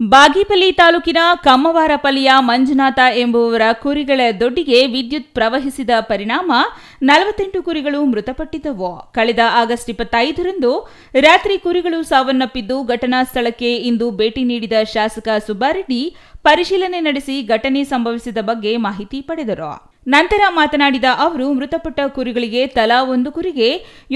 ಬಾಗೇಪಲ್ಲಿ ತಾಲೂಕಿನ ಕಮ್ಮವಾರಪಲ್ಲಿಯ ಮಂಜುನಾಥ ಎಂಬುವವರ ಕುರಿಗಳ ದೊಡ್ಡಿಗೆ ವಿದ್ಯುತ್ ಪ್ರವಹಿಸಿದ ಪರಿಣಾಮ ನಲವತ್ತೆಂಟು ಕುರಿಗಳು ಮೃತಪಟ್ಟಿದ್ದವು. ಕಳೆದ ಆಗಸ್ಟ್ ಇಪ್ಪತ್ತೈದರಂದು ರಾತ್ರಿ ಕುರಿಗಳು ಸಾವನ್ನಪ್ಪಿದ್ದು ಘಟನಾ ಸ್ಥಳಕ್ಕೆ ಇಂದು ಭೇಟಿ ನೀಡಿದ ಶಾಸಕ ಸುಬ್ಬಾರೆಡ್ಡಿ ಪರಿಶೀಲನೆ ನಡೆಸಿ ಘಟನೆ ಸಂಭವಿಸಿದ ಬಗ್ಗೆ ಮಾಹಿತಿ ಪಡೆದರು. ನಂತರ ಮಾತನಾಡಿದ ಅವರು, ಮೃತಪಟ್ಟ ಕುರಿಗಳಿಗೆ ತಲಾ ಒಂದು ಕುರಿಗೆ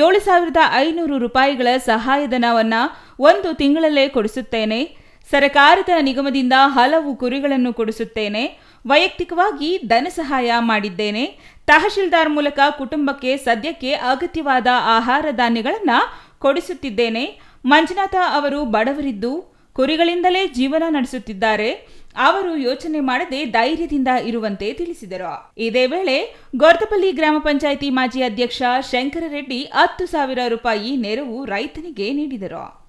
ಏಳು ಸಾವಿರದ ಐನೂರು ರೂಪಾಯಿಗಳ ಸಹಾಯಧನವನ್ನು ಒಂದು ತಿಂಗಳಲ್ಲೇ ಕೊಡಿಸುತ್ತೇನೆ. ಸರಕಾರದ ನಿಗಮದಿಂದ ಹಲವು ಕುರಿಗಳನ್ನು ಕೊಡಿಸುತ್ತೇನೆ. ವೈಯಕ್ತಿಕವಾಗಿ ಧನ ಸಹಾಯ ಮಾಡಿದ್ದೇನೆ. ತಹಶೀಲ್ದಾರ್ ಮೂಲಕ ಕುಟುಂಬಕ್ಕೆ ಸದ್ಯಕ್ಕೆ ಅಗತ್ಯವಾದ ಆಹಾರ ಧಾನ್ಯಗಳನ್ನು ಕೊಡಿಸುತ್ತಿದ್ದೇನೆ. ಮಂಜುನಾಥ ಅವರು ಬಡವರಿದ್ದು ಕುರಿಗಳಿಂದಲೇ ಜೀವನ ನಡೆಸುತ್ತಿದ್ದಾರೆ. ಅವರು ಯೋಚನೆ ಮಾಡದೆ ಧೈರ್ಯದಿಂದ ಇರುವಂತೆ ತಿಳಿಸಿದರು. ಇದೇ ವೇಳೆ ಗೊರ್ತಪಲ್ಲಿ ಗ್ರಾಮ ಪಂಚಾಯಿತಿ ಮಾಜಿ ಅಧ್ಯಕ್ಷ ಶಂಕರರೆಡ್ಡಿ ಹತ್ತು ಸಾವಿರ ರೂಪಾಯಿ ನೆರವು ರೈತನಿಗೆ ನೀಡಿದರು.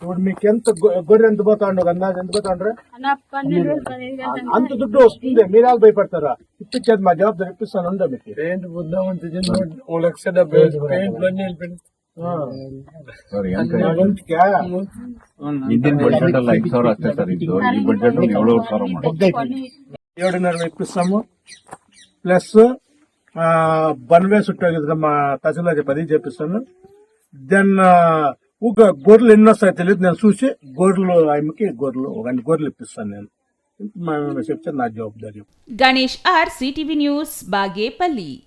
ఇప్పుడు మీకు ఎంత గొ- గొర్రె ఎంత పోతాండు అందాజు ఎంత పోతాండ్రు నా పన్నెండు వేలు పదిహేను వేలు అంత దుడ్డు వస్తుంది మీరాలు భయపడతారా ఇప్పించేది మా జవాబుదారి ఇప్పిస్తాను ఉందా మీకు పెయింట్ బుద్ధామంత చిన్న ఓ లక్ష డెబ్బై వేలు పెయింట్లు అన్ని వెళ్ళిపోయినాయి ఆ. ಸರ್ ಎಂತ నా గొంతుకే ಹಿಂದಿನ ಬಜೆಟ್ ಅಲ್ಲಿ ಐದು ಸಾವಿರ ಅಷ್ಟೇ ಸರ್ ಇದ್ದು ಈ ಬಜೆಟ್ ಅಲ್ಲಿ ಏಳುವರೆ ಸಾವಿರ ಮಾಡಿ ఏడున్నర ఇప్పిస్తాము ప్లస్ ఆ, బన్వే చుట్టూ మా తహసీల్దార్ పది చేపిస్తాను దెన్ ఒక గొర్రెలు ఎన్ని వస్తాయో తెలియదు నేను చూసి గొర్రెలు ఆమెకి గొర్రెలు ఒక గొర్రెలు ఇప్పిస్తాను నేను. చెప్తే నా జవాబుదారి. Ganesh R CTV news Bagepalli.